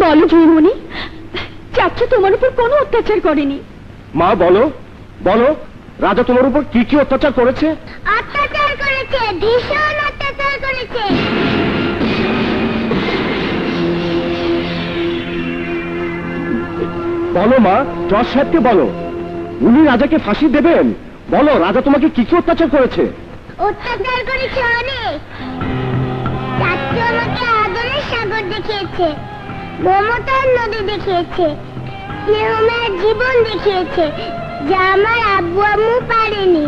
বলো জয়মণি চাচ্ছু তোমার উপর কোনো অত্যাচার করেনি। মা বলো বলো রাজা তোমার উপর কি কি অত্যাচার করেছে? অত্যাচার করেছে ভীষণ অত্যাচার করেছে। বলো মা জজ সাহেবকে বলো। উনি রাজাকে ফাঁসি দেবেন। বলো রাজা তোমাকে কি কি অত্যাচার করেছে? অত্যাচার করেছে অনেক। চাচ্চু আমাকে আদরের সাগর দেখিয়েছে। মমতার নদী দেখিয়েছে স্নেহমের জীবন দেখিয়েছে, যা আমার আব্বু আম্মু পারেনি।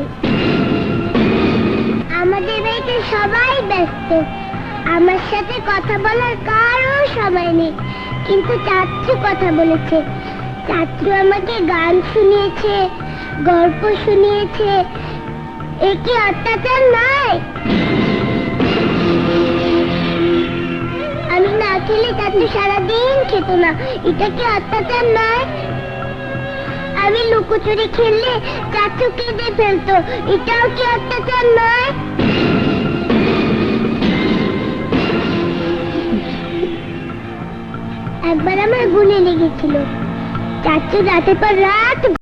আমাদের বাড়িতে সবাই ব্যস্ত। আমার সাথে কথা বলার কারও সময় নেই, কিন্তু চাচ্চু কথা বলেছে। চাচ্চু আমাকে গান শুনিয়েছে, গল্প শুনিয়েছে। এ কি অত্যাচার নয়? চাচু সারাদিন, খেত না। এটা কি অত্যাচার নয়? আমি লুকোচুরি খেললে চাচু কেঁদে ফেলতো। এটাও কি অত্যাচার নয়? একবার আমার গুলি লেগেছিল। চাচু রাতের পর রাত